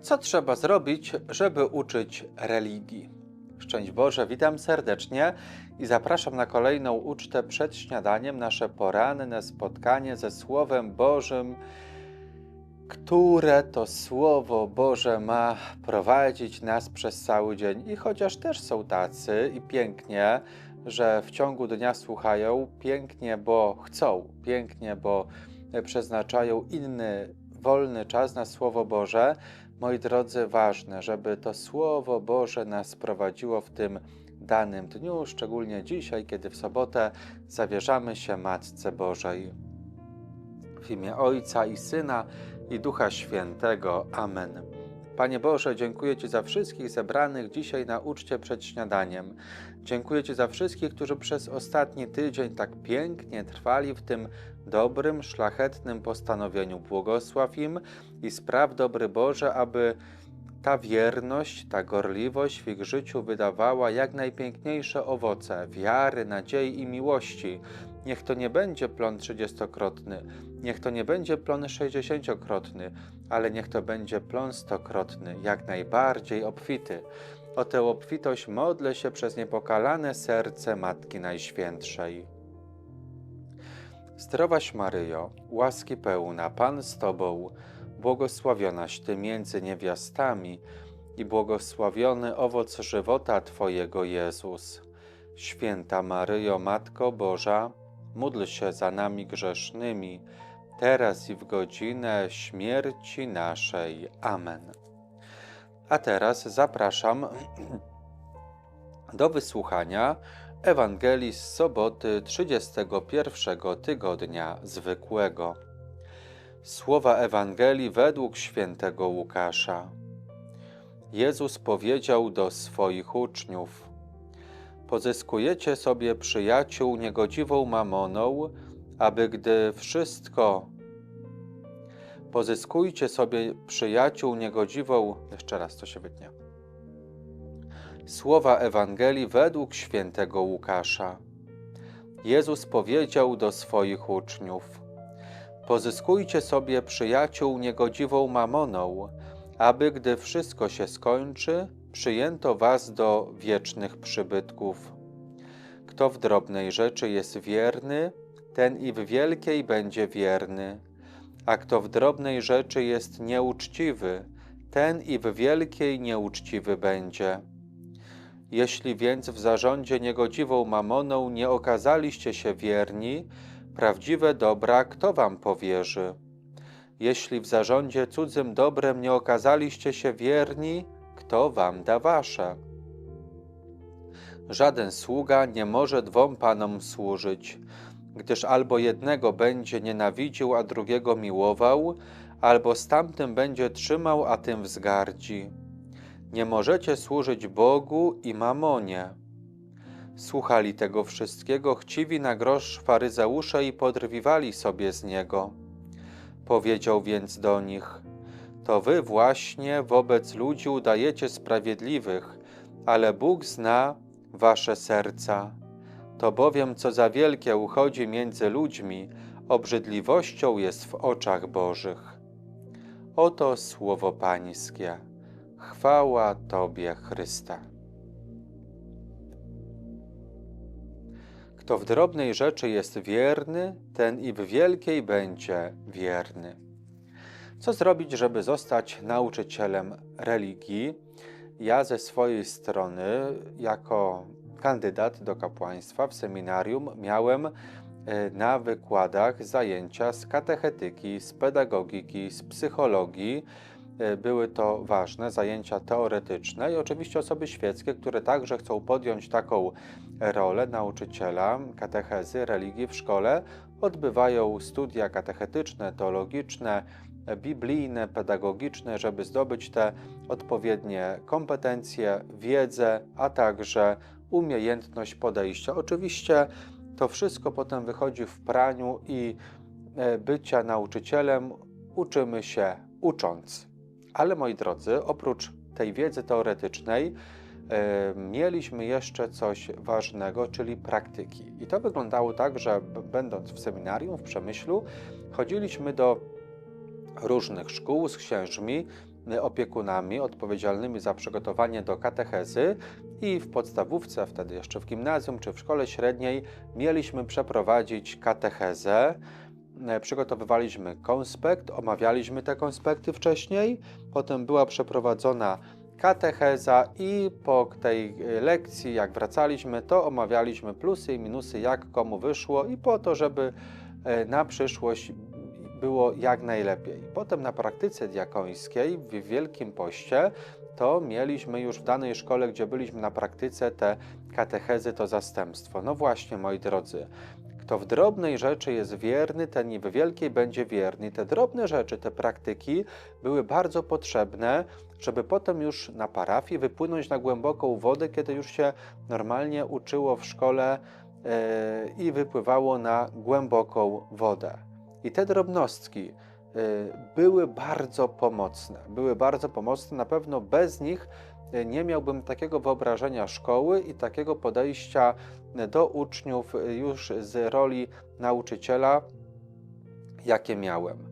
Co trzeba zrobić, żeby uczyć religii? Szczęść Boże, witam serdecznie i zapraszam na kolejną ucztę przed śniadaniem, nasze poranne spotkanie ze Słowem Bożym, które to Słowo Boże ma prowadzić nas przez cały dzień. I chociaż też są tacy i pięknie, że w ciągu dnia słuchają, pięknie, bo chcą, pięknie, bo przeznaczają inny wolny czas na Słowo Boże, moi drodzy, ważne, żeby to Słowo Boże nas prowadziło w tym danym dniu, szczególnie dzisiaj, kiedy w sobotę zawierzamy się Matce Bożej. W imię Ojca i Syna i Ducha Świętego. Amen. Panie Boże, dziękuję Ci za wszystkich zebranych dzisiaj na uczcie przed śniadaniem. Dziękuję Ci za wszystkich, którzy przez ostatni tydzień tak pięknie trwali w tym dobrym, szlachetnym postanowieniu. Błogosław im i spraw, dobry Boże, aby ta wierność, ta gorliwość w ich życiu wydawała jak najpiękniejsze owoce wiary, nadziei i miłości. Niech to nie będzie plon trzydziestokrotny, niech to nie będzie plon sześćdziesięciokrotny, ale niech to będzie plon stokrotny, jak najbardziej obfity. O tę obfitość modlę się przez niepokalane serce Matki Najświętszej. Zdrowaś Maryjo, łaski pełna, Pan z Tobą, błogosławionaś Ty między niewiastami i błogosławiony owoc żywota Twojego Jezus. Święta Maryjo, Matko Boża, módl się za nami grzesznymi, teraz i w godzinę śmierci naszej. Amen. A teraz zapraszam do wysłuchania Ewangelii z soboty 31 tygodnia zwykłego. Słowa Ewangelii według świętego Łukasza. Jezus powiedział do swoich uczniów: Pozyskujecie sobie przyjaciół niegodziwą mamoną, aby gdy wszystko pozyskujcie sobie przyjaciół niegodziwą. Jeszcze raz to się wytnie. Słowa Ewangelii według świętego Łukasza. Jezus powiedział do swoich uczniów: Pozyskujcie sobie przyjaciół niegodziwą mamoną, aby gdy wszystko się skończy, przyjęto was do wiecznych przybytków. Kto w drobnej rzeczy jest wierny, ten i w wielkiej będzie wierny, a kto w drobnej rzeczy jest nieuczciwy, ten i w wielkiej nieuczciwy będzie. Jeśli więc w zarządzie niegodziwą mamoną nie okazaliście się wierni, prawdziwe dobra kto wam powierzy? Jeśli w zarządzie cudzym dobrem nie okazaliście się wierni, kto wam da wasze? Żaden sługa nie może dwom panom służyć, gdyż albo jednego będzie nienawidził, a drugiego miłował, albo z tamtym będzie trzymał, a tym wzgardzi. Nie możecie służyć Bogu i mamonie. Słuchali tego wszystkiego chciwi na grosz faryzeusze i podrwiwali sobie z niego. Powiedział więc do nich: To wy właśnie wobec ludzi udajecie sprawiedliwych, ale Bóg zna wasze serca. To bowiem, co za wielkie uchodzi między ludźmi, obrzydliwością jest w oczach Bożych. Oto słowo Pańskie. Chwała Tobie, Chryste. Kto w drobnej rzeczy jest wierny, ten i w wielkiej będzie wierny. Co zrobić, żeby zostać nauczycielem religii? Ja ze swojej strony, jako kandydat do kapłaństwa w seminarium, miałem e, na wykładach zajęcia z katechetyki, z pedagogiki, z psychologii, E, były to ważne zajęcia teoretyczne i oczywiście osoby świeckie, które także chcą podjąć taką rolę. Nauczyciela katechezy, religii w szkole, odbywają studia katechetyczne, teologiczne, biblijne, pedagogiczne, żeby zdobyć te odpowiednie kompetencje, wiedzę, a także umiejętność podejścia. Oczywiście to wszystko potem wychodzi w praniu i e, bycia nauczycielem uczymy się ucząc. Ale moi drodzy, oprócz tej wiedzy teoretycznej, e, mieliśmy jeszcze coś ważnego, czyli praktyki. I to wyglądało tak, że będąc w seminarium w Przemyślu, chodziliśmy do różnych szkół z księżmi y, opiekunami odpowiedzialnymi za przygotowanie do katechezy i w podstawówce, wtedy jeszcze w gimnazjum czy w szkole średniej, mieliśmy przeprowadzić katechezę. E, Przygotowywaliśmy konspekt, omawialiśmy te konspekty wcześniej, potem była przeprowadzona katecheza i po tej e, lekcji, jak wracaliśmy, to omawialiśmy plusy i minusy, jak komu wyszło i po to, żeby e, na przyszłość było jak najlepiej. Potem na praktyce diakońskiej w Wielkim Poście to mieliśmy już w danej szkole, gdzie byliśmy na praktyce, te katechezy, to zastępstwo. No właśnie, moi drodzy, kto w drobnej rzeczy jest wierny, ten i w wielkiej będzie wierny. Te drobne rzeczy, te praktyki były bardzo potrzebne, żeby potem już na parafii wypłynąć na głęboką wodę, kiedy już się normalnie uczyło w szkole e, i wypływało na głęboką wodę. I te drobnostki e, były bardzo pomocne. Były bardzo pomocne. Na pewno bez nich e, nie miałbym takiego wyobrażenia szkoły i takiego podejścia do uczniów już z roli nauczyciela, jakie miałem.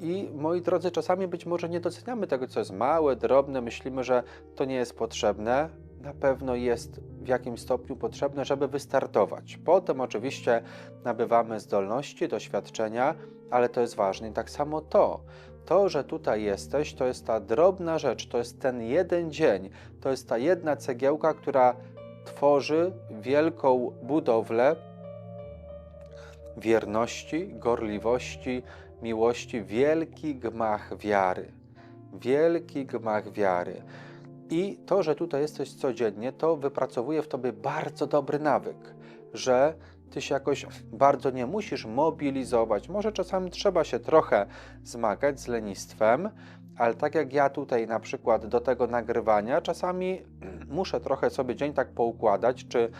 I moi drodzy, czasami być może nie doceniamy tego, co jest małe, drobne, myślimy, że to nie jest potrzebne. Na pewno jest w jakimś stopniu potrzebne, żeby wystartować. Potem oczywiście nabywamy zdolności, doświadczenia, ale to jest ważne. I tak samo to, to, że tutaj jesteś, to jest ta drobna rzecz, to jest ten jeden dzień, to jest ta jedna cegiełka, która tworzy wielką budowlę wierności, gorliwości, miłości, wielki gmach wiary. Wielki gmach wiary. I to, że tutaj jesteś codziennie, to wypracowuje w tobie bardzo dobry nawyk, że ty się jakoś bardzo nie musisz mobilizować. Może czasami trzeba się trochę zmagać z lenistwem, ale tak jak ja tutaj na przykład do tego nagrywania, czasami muszę trochę sobie dzień tak poukładać, czy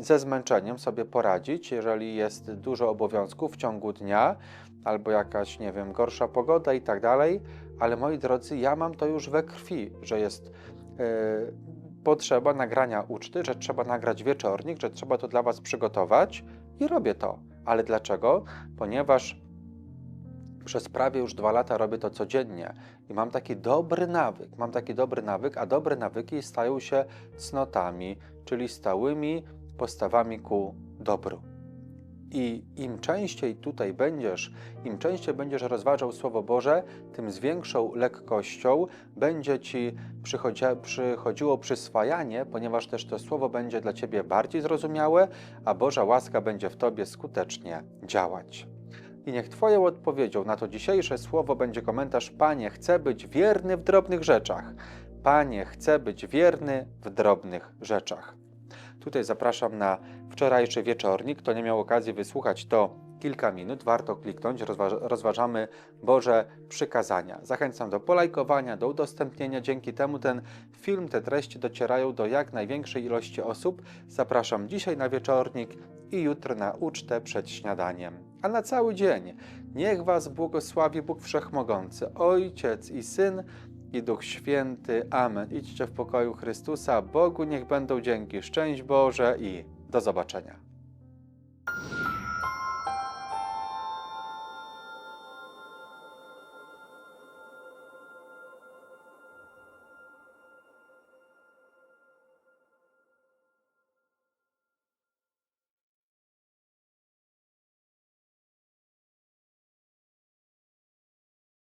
ze zmęczeniem sobie poradzić, jeżeli jest dużo obowiązków w ciągu dnia, albo jakaś, nie wiem, gorsza pogoda i tak dalej, ale moi drodzy, ja mam to już we krwi, że jest yy, potrzeba nagrania uczty, że trzeba nagrać wieczornik, że trzeba to dla Was przygotować i robię to. Ale dlaczego? Ponieważ przez prawie już dwa lata robię to codziennie i mam taki dobry nawyk, mam taki dobry nawyk, a dobre nawyki stają się cnotami, czyli stałymi postawami ku dobru. I im częściej tutaj będziesz, im częściej będziesz rozważał Słowo Boże, tym z większą lekkością będzie ci przychodzi, przychodziło przyswajanie, ponieważ też to Słowo będzie dla ciebie bardziej zrozumiałe, a Boża łaska będzie w tobie skutecznie działać. I niech Twoją odpowiedzią na to dzisiejsze słowo będzie komentarz: Panie, chcę być wierny w drobnych rzeczach. Panie, chcę być wierny w drobnych rzeczach. Tutaj zapraszam na wczorajszy wieczornik. Kto nie miał okazji wysłuchać, to kilka minut, warto kliknąć. Rozważ rozważamy Boże przykazania. Zachęcam do polajkowania, do udostępnienia. Dzięki temu ten film, te treści docierają do jak największej ilości osób. Zapraszam dzisiaj na wieczornik i jutro na ucztę przed śniadaniem. A na cały dzień niech Was błogosławi Bóg Wszechmogący, Ojciec i Syn i Duch Święty. Amen. Idźcie w pokoju Chrystusa. Bogu niech będą dzięki. Szczęść Boże i do zobaczenia.